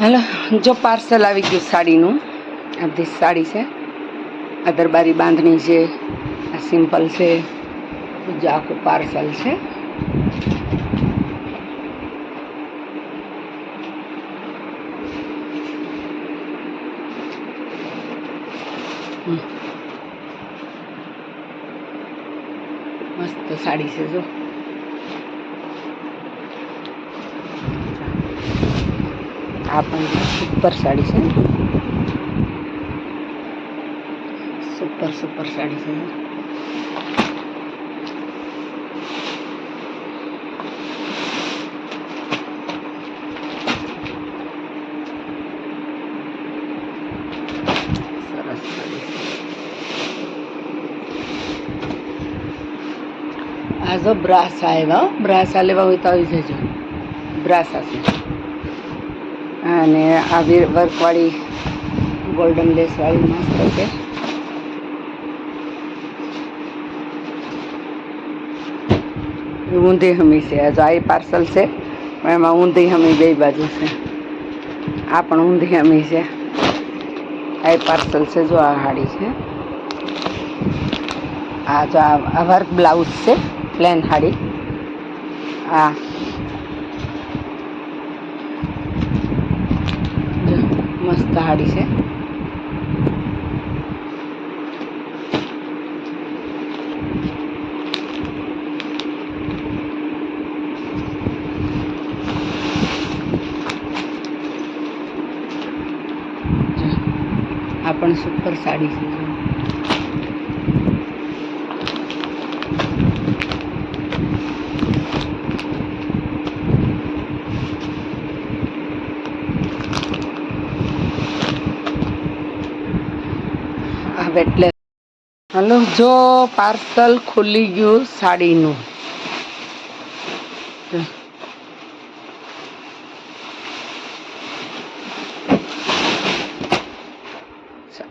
હાલો, જો પાર્સલ આવી ગયું સાડીનું, આ બધી સાડી છે. આ દરબારી બાંધણી છે, આ સિમ્પલ છે, બીજું આખું પાર્સલ છે. મસ્ત સાડી છે, જો. આ સુપર સાડી છે. સુપર સુપર સાડી છે. આ જો બ્રાસા આવ્યા બ્રાસા લેવા હોય તો આવી જજો. બ્રાસા છે. અને આ વર્કવાળી ગોલ્ડન લેસવાળી મસ્ત છે. ઊંધી હમી છે, આ જો આ પાર્સલ છે એમાં ઊંધી હમી બે બાજુ છે. આ પણ ઊંધી હમી છે. આ પાર્સલ છે, જો આ હાડી છે. આ જો આ વર્ક બ્લાઉઝ છે પ્લેન હાડી. આ જો, મસ્ત સાડી છે. આ પણ સુપર સાડી છે. એટલે. હલો, જો પાર્સલ ખુલી ગયું સાડીનું.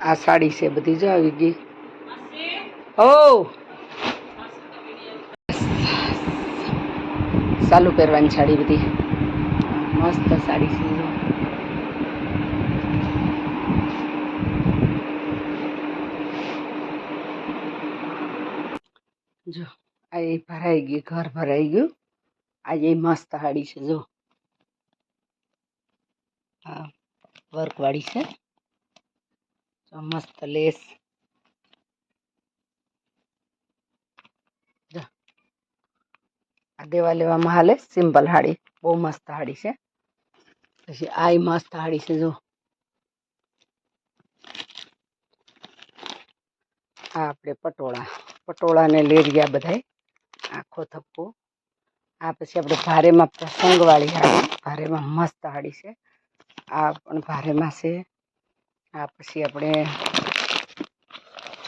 આ સાડી છે બધી, જો આવી ગઈ. ઓ! ચાલુ પહેરવાની સાડી બધી. મસ્ત સાડી છે જો. આ એ ભરાઈ ગયું, ઘર ભરાઈ ગયું. આજે મસ્ત હાડી છે, જો. હા, વર્કવાળી છે. મસ્ત લેસ. આ દેવા લેવામાં હાલે, સિમ્પલ હાડી. બહુ મસ્ત હાડી છે. પછી આ મસ્ત હાડી છે, જો. આ આપણે પટોળા. પટોળા ને લેરિયા બધાય. આખો થપ્પો આ પછી આપણે ભારેમાં પ્રસંગવાળી હાડી. ભારેમાં મસ્ત હાડી છે. આ પણ ભારેમાં છે. આ પછી આપણે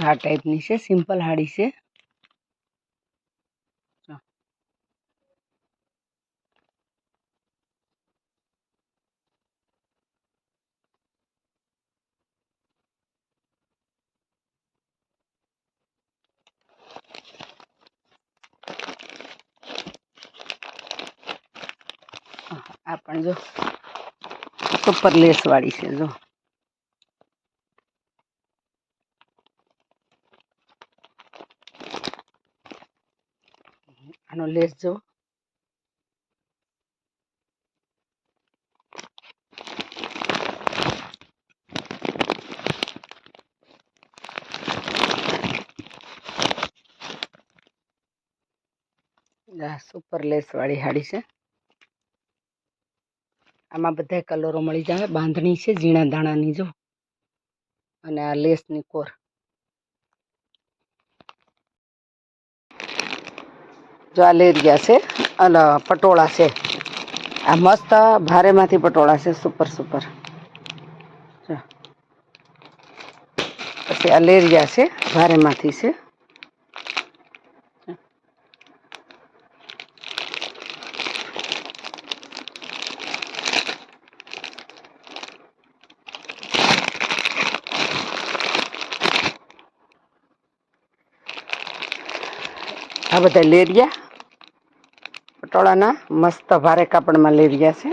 આ ટાઈપની છે. સિમ્પલ હાડી છે. આ પણ જો સુપર લેસ વાળી છે, જો. આનો લેસ જો. સુપર લેસ વાળી હાડી છે. આમાં બધા કલરો મળી જાય બાંધણી છે, ઝીણા દાણાની જો. અને આ લેસની કોર. જો આ લેરિયા છે, અને પટોળા છે. આ મસ્ત ભારેમાંથી પટોળા છે, સુપર સુપર. પછી આ લેરિયા છે, ભારેમાંથી છે. આ બધા લેરિયા પટોળાના મસ્ત ભારે કાપડમાં લેરિયા છે.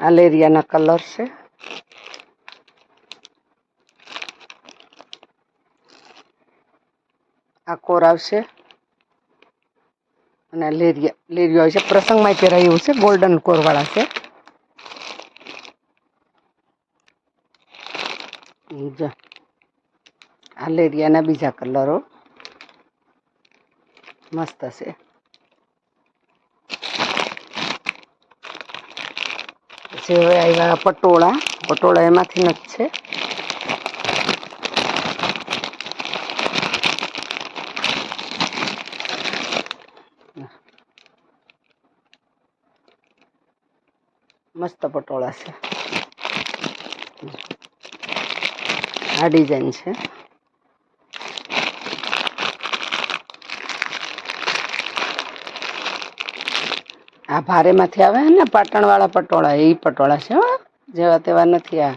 આ લેરિયાના કલર છે. આ કોર આવશે. અને આ લેરિયા, લેરિયો આવશે પ્રસંગમાં પહેરાય એવું છે ગોલ્ડન કોરવાળા છે. જો, આ લેરિયાના બીજા કલરો. મસ્ત છે. પછી હવે આવ્યા પટોળા પટોળા એમાંથી જ છે. મસ્ત પટોળા છે. આ ડિઝાઇન છે. આ ભારેમાંથી આવે ને પાટણવાળા પટોળા, એ પટોળા છે જેવા તેવા નથી આ.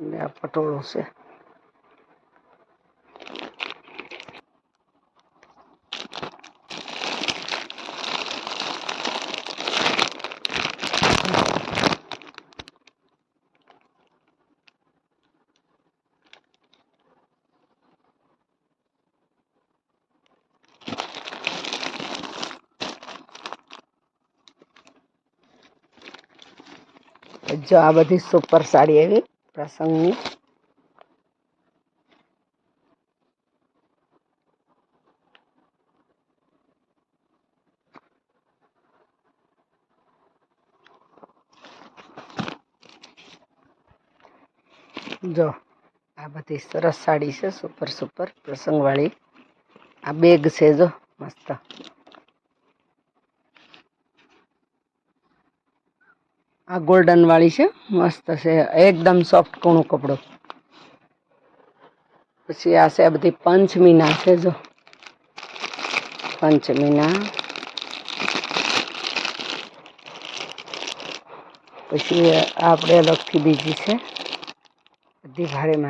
અને આ પટોળો છે જો આ બધી સુપર સાડી આવી પ્રસંગની. જો, આ બધી સરસ સાડી છે સુપર સુપર પ્રસંગવાળી. આ બેગ છે જો, મસ્ત. આ ગોલ્ડન વાળી છે. મસ્ત છે. એકદમ સોફ્ટ કૂણું કપડું. પછી આ છે બધી પંચમીના છે જો. પંચમીના. પછી આપણે અલગથી બીજી છે. બધી ભારેમાં